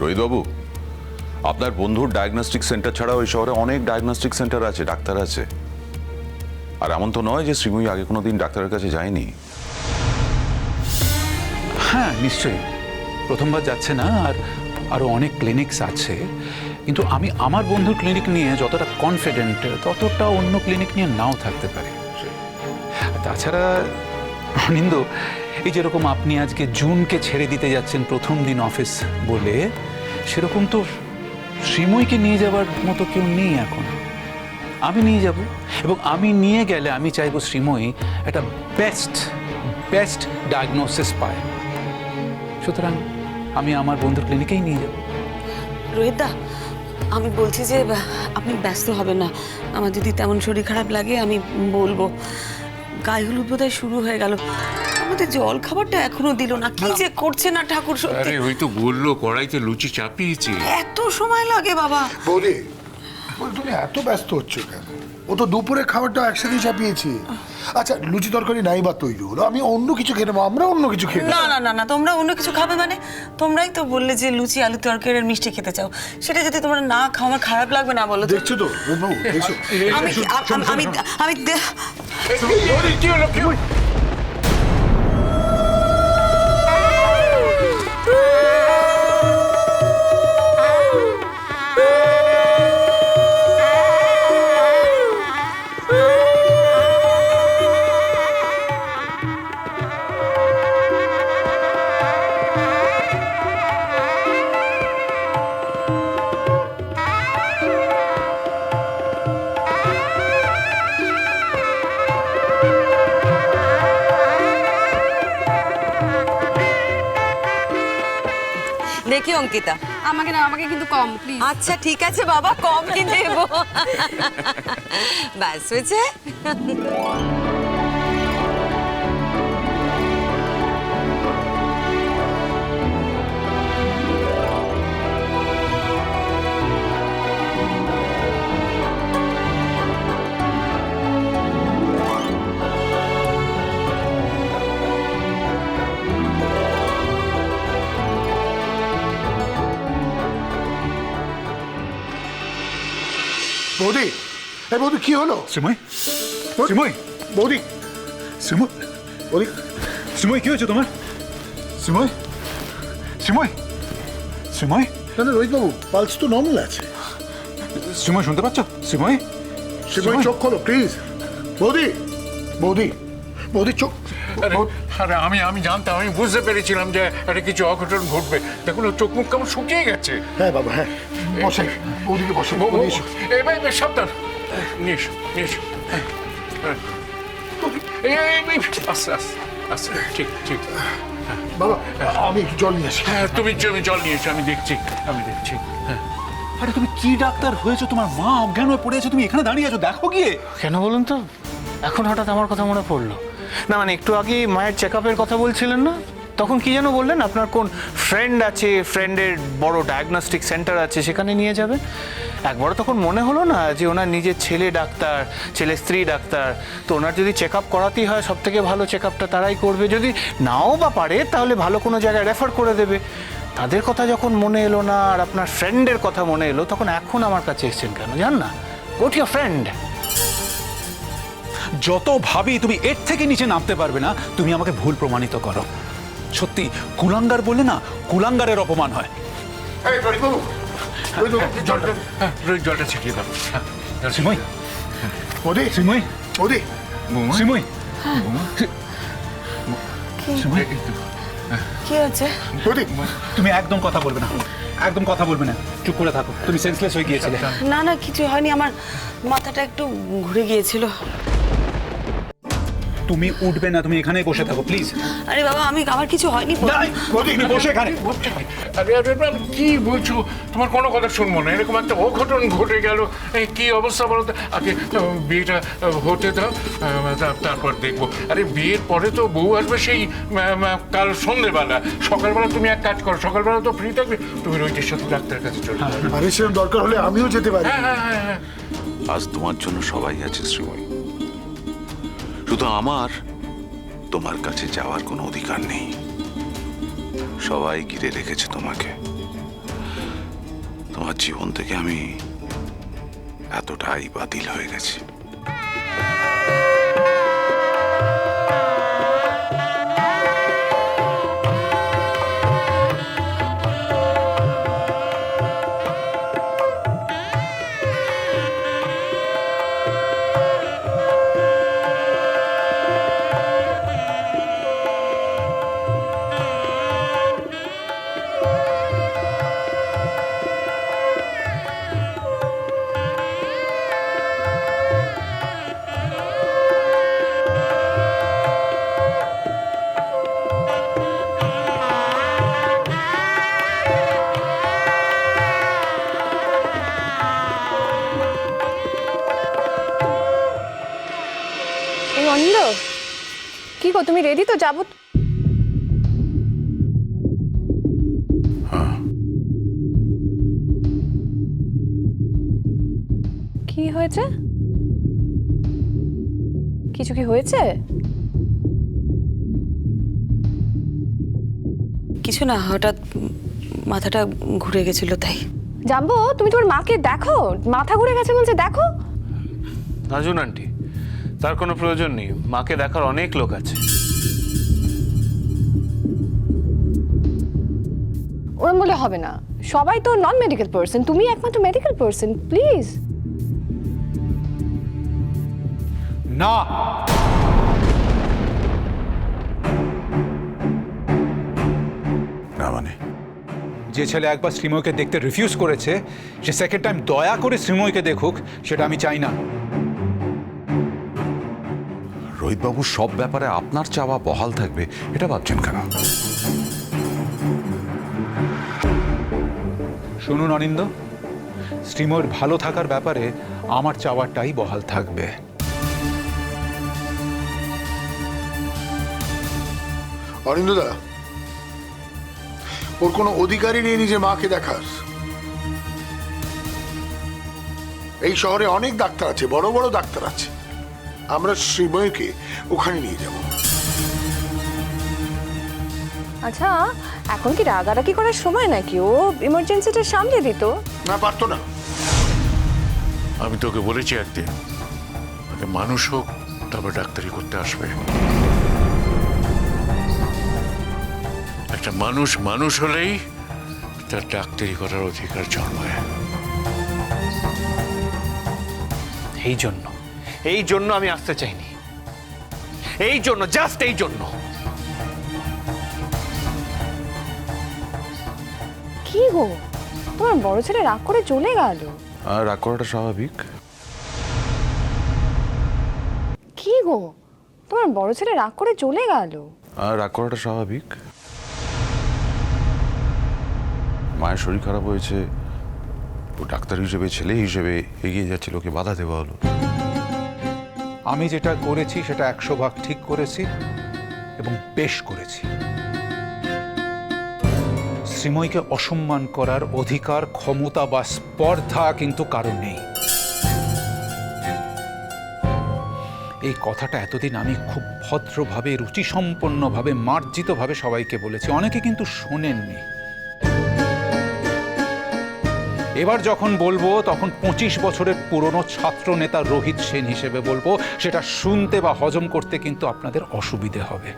রোহিতবাবু, আপনার বন্ধুর diagnostic centre ছাড়া ওই শহরে অনেক ডায়াগনস্টিক সেন্টার আছে, ডাক্তার আছে। আর এমন তো নয় যে শ্রীময়ী আগে কোনো দিন ডাক্তারের কাছে যায়নি। হ্যাঁ নিশ্চয়ই। প্রথমবার যাচ্ছে না, আর আরও অনেক ক্লিনিকস আছে। কিন্তু আমি আমার বন্ধুর ক্লিনিক নিয়ে যতটা কনফিডেন্ট ততটা অন্য ক্লিনিক নিয়ে নাও থাকতে পারি। তাছাড়া, অনিন্দ এই যেরকম আপনি আজকে জুনকে ছেড়ে দিতে যাচ্ছেন প্রথম দিন অফিস বলে, সেরকম তো শ্রীময়ীকে নিয়ে যাওয়ার মতো কেউ নেই এখন। আমি নিয়ে যাব এবং আমি নিয়ে গেলে আমি চাইব শ্রীময়ী একটা বেস্ট বেস্ট ডায়াগনোসিস পায়। সুতরাং আমি আমার বন্ধুর ক্লিনিকেই নিয়ে যাব। রোহিতদা আমি বলছি যে আপনি ব্যস্ত হবেন না। আমার যদি তেমন শরীর খারাপ লাগে, আমি বলব। গায়ে হলুদ বোধহয় শুরু হয়ে গেল। আমাদের জল খাবারটা এখনও দিল না কি যে করছে না ঠাকুর সত্যি? আরে ওই তো বলল কড়াইতে লুচি চাপিয়েছি। এত সময় লাগে বাবা। বৌদি বৌদি, তুমি এত ব্যস্ত হচ্ছ কেন? ও তো দুপুরে খাবারটা একসাথে চাপিয়েছি। আচ্ছা লুচি তরকারি নাই বা তৈরি হলো আমি অন্য কিছু খেয়ে নেব আমরা অন্য কিছু খেয়ে না নেব। না না না তোমরা অন্য কিছু খাবে মানে? তোমরাই তো বললে যে লুচি আলু তরকারি আর মিষ্টি খেতে চাও। সেটা যদি তোমরা না খাও আমার খারাপ লাগবে না বলো তো। দেখছ তো দেখছ? আমি আমি- আমি আমি দেখি অঙ্কিতা। আমাকে না আমাকে কিন্তু কম প্লিজ আচ্ছা ঠিক আছে বাবা কম কিনে দেবো। ব্যাস হয়েছে? বৌদি এই বৌদি কি হলো? শ্রীময় শ্রীময়। বৌদি। শ্রীময়। বৌদি। শ্রীময় কি হয়েছে তোমার? শ্রীময়। শ্রীময়। শ্রীময়। না না রোহিতবাবু পালস তো নর্মাল আছে। শ্রীময় শুনতে পাচ্ছ? শ্রীময়। সেগুলো চোখ খোলো প্লিজ বৌদি। বৌদি। বৌদি চোখ আরে আরে আমি আমি জানতাম আমি বুঝতে পেরেছিলাম যে একটা কিছু অঘটন ঘটবে। দেখুন চোখ মুখ কেমন শুকিয়ে গেছে। হ্যাঁ বাবা হ্যাঁ। বসে বৌদিকে বসে। এবার সাবধান। নিস নিস আস্তে আস্তে আস্তে ঠিক ঠিক। বাবা আমি একটু জল নিয়ে আসি। হ্যাঁ তুমি তুমি জল নিয়ে এসো আমি দেখছি আমি দেখছি। হ্যাঁ। আরে তুমি কি ডাক্তার হয়েছো? তোমার মা অজ্ঞান হয়ে পড়ে আছে তুমি এখানে দাঁড়িয়ে আছো দেখো গিয়ে। কেন বলুন তো? এখন হঠাৎ আমার কথা মনে পড়ল। না মানে একটু আগে মায়ের চেক কথা বলছিলেন না? তখন কি যেন বললেন, আপনার কোন ফ্রেন্ড আছে ফ্রেন্ডের বড় ডায়াগনস্টিক সেন্টার আছে, সেখানে নিয়ে যাবেন একবার তখন মনে হলো না যে ওনার নিজের ছেলে ডাক্তার, ছেলে স্ত্রী ডাক্তার, তো ওনার যদি চেক আপ করাতেই হয় সব থেকে ভালো চেক আপটা তারাই করবে। যদি নাও বা পারে, তাহলে ভালো কোনো জায়গায় রেফার করে দেবে। তাদের কথা যখন মনে এলো না, আর আপনার ফ্রেন্ডের কথা মনে এলো, তখন এখন আমার কাছে এসেছেন কেন? জান না? গোট ইউর ফ্রেন্ড যত ভাবি তুমি এর থেকে নিচে নামতে পারবে না তুমি আমাকে ভুল প্রমাণিত করো। সত্যি কুলাঙ্গার বলে না কুলাঙ্গারের অপমান হয়। জলটা হ্যাঁ জলটা ছিটিয়ে দাও। হ্যাঁ, শ্রীময় বৌদি শ্রীময় বৌদি শ্রীময় শ্রীময় কি? বৌদি তুমি একদম কথা বলবে না। একদম কথা বলবে না। চুপ করে থাকো। তুমি সেন্সলেস হয়ে গিয়েছিলে। না না কিছু হয়নি। আমার মাথাটা একটু ঘুরে গিয়েছিল। তুমি উঠবে না তুমি এখানেই বসে থাকো প্লিজ আরে বাবা আমি আমার কিছু হয়নি তুমি বসে এখানে। আরে আরে আরে, কি বলছো? তোমার কোনো কথা শুনব না। এরকম একটা অঘটন ঘটে গেল। এই কি অবস্থা বলো তো? আগে বিয়েটা হতে দাও। তা- তারপর দেখব। আরে বিয়ের পরে তো বউ আসবে সেই কাল সন্ধেবেলা। সকালবেলা তুমি এক কাজ করো সকালবেলা তো ফ্রি থাকবে তুমি রোহিতের সাথে ডাক্তারের কাছে চলে যাবে আরে সেরকম দরকার হলে আমিও যেতে পারি। হ্যাঁ হ্যাঁ হ্যাঁ হ্যাঁ। আজ তোমার জন্য সবাই আছে শ্রীময়ী। শুধু আমার? তোমার কাছে যাওয়ার কোনো অধিকার নেই। সবাই ঘিরে রেখেছে তোমাকে। তোমার জীবন থেকে আমি এতটাই বাতিল হয়ে গেছি। যাব তো? কি হয়েছে? কিছু কি হয়েছে? কিছু না হঠাৎ মাথাটা ঘুরে গেছিল তাই। জানব তুমি তোমার মাকে দেখো। মাথা ঘুরে গেছে বলছে দেখো। নাজুন আন্টি তার কোনো প্রয়োজন নেই। মাকে দেখার অনেক লোক আছে। ওরম বলে হবে না। সবাই তো নন মেডিকেল পার্সন তুমি একমাত্র মেডিকেল পার্সন প্লিজ না। না মানে? যে ছেলে একবার শ্রীময়কে দেখতে রিফিউজ করেছে সে সেকেন্ড টাইম দয়া করে শ্রীময়কে দেখুক সেটা আমি চাই না। রোহিতবাবু সব ব্যাপারে আপনার চাওয়া বহাল থাকবে এটা ভাবছেন কেন? শুনুন অনিন্দ শ্রীময়ীর ভালো থাকার ব্যাপারে আমার চাওয়াটাই বহাল থাকবে। অরিন্দদা ওর কোনো অধিকারই নেই নিজের মাকে দেখার। এই শহরে অনেক ডাক্তার আছে বড় বড় ডাক্তার আছে। আমরা শ্রীময়কে ওখানে নিয়ে যাব। আচ্ছা এখন কি রাগারাগি করার সময় নাকি? ও ইমার্জেন্সিটা সামলে দিত। না পারতো না। আমি তোকে বলেছি একদিন আগে মানুষ হোক তারপর ডাক্তারি করতে আসবে। একটা মানুষ মানুষ হলেই তার ডাক্তারি করার অধিকার জন্মায়। এই জন্য এই জন্য আমি আসতে চাইনি। এই জন্য জাস্ট এই জন্য। কি গো? তোমার বড় ছেলে রাগ করে চলে গেল। আর রাগ করাটা স্বাভাবিক। কি গো? তোমার বড় ছেলে রাগ করে চলে গেল। আর রাগ করাটা স্বাভাবিক। মায়ের শরীর খারাপ হয়েছে। ও ডাক্তার হিসেবে ছেলে হিসেবে এগিয়ে যাচ্ছিল ওকে বাধা দেওয়া হলো। আমি যেটা করেছি সেটা একশো ভাগ ঠিক করেছি এবং বেশ করেছি। শ্রীময়ীকে অসম্মান করার অধিকার, ক্ষমতা বা স্পর্ধা কিন্তু কারণ নেই। এই কথাটা এতদিন আমি খুব ভদ্রভাবে, রুচিসম্পন্নভাবে, মার্জিতভাবে সবাইকে বলেছি। অনেকে কিন্তু শোনেননি। এবার যখন বলব, তখন পঁচিশ বছরের পুরনো ছাত্র নেতা রোহিত সেন হিসেবে বলব, সেটা শুনতে বা হজম করতে কিন্তু আপনাদের অসুবিধে হবে।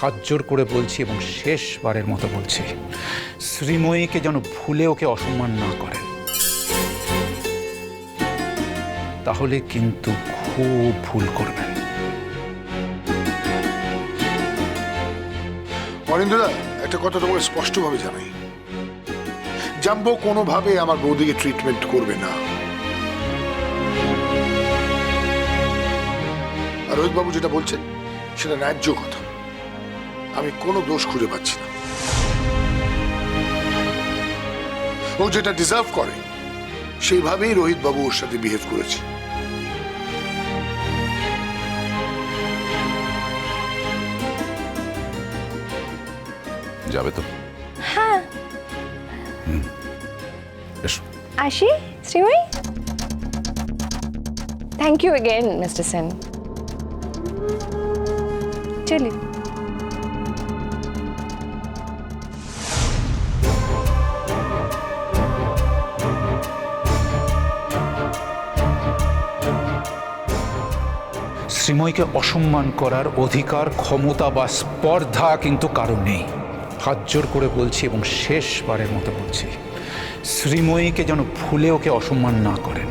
হাত জোর করে বলছি এবং শেষবারের মতো বলছি, শ্রীময়ীকে যেন ভুলে ওকে অসম্মান না করেন। তাহলে কিন্তু খুব ভুল করবেন। অরিন্দদা একটা কথা তোমাকে স্পষ্টভাবে জানাই। জাম্বো কোনোভাবে আমার বৌদিকে ট্রিটমেন্ট করবে না। আর রোহিতবাবু যেটা বলছেন, সেটা ন্যায্য কথা। আমি কোনো দোষ খুঁজে পাচ্ছি না। ও যেটা ডিজার্ভ করে সেইভাবেই রোহিত বাবু ওর সাথে বিহেভ করেছে। যাবে তো? হ্যাঁ। আসি Sreemoyee? Thank you again mister Sen চলি। শ্রীময়ীকে অসম্মান করার অধিকার, ক্ষমতা বা স্পর্ধা কিন্তু কারও নেই। হাত জোর করে বলছি এবং শেষবারের মতো বলছি শ্রীময়ীকে যেন ভুলে ওকে অসম্মান না করেন।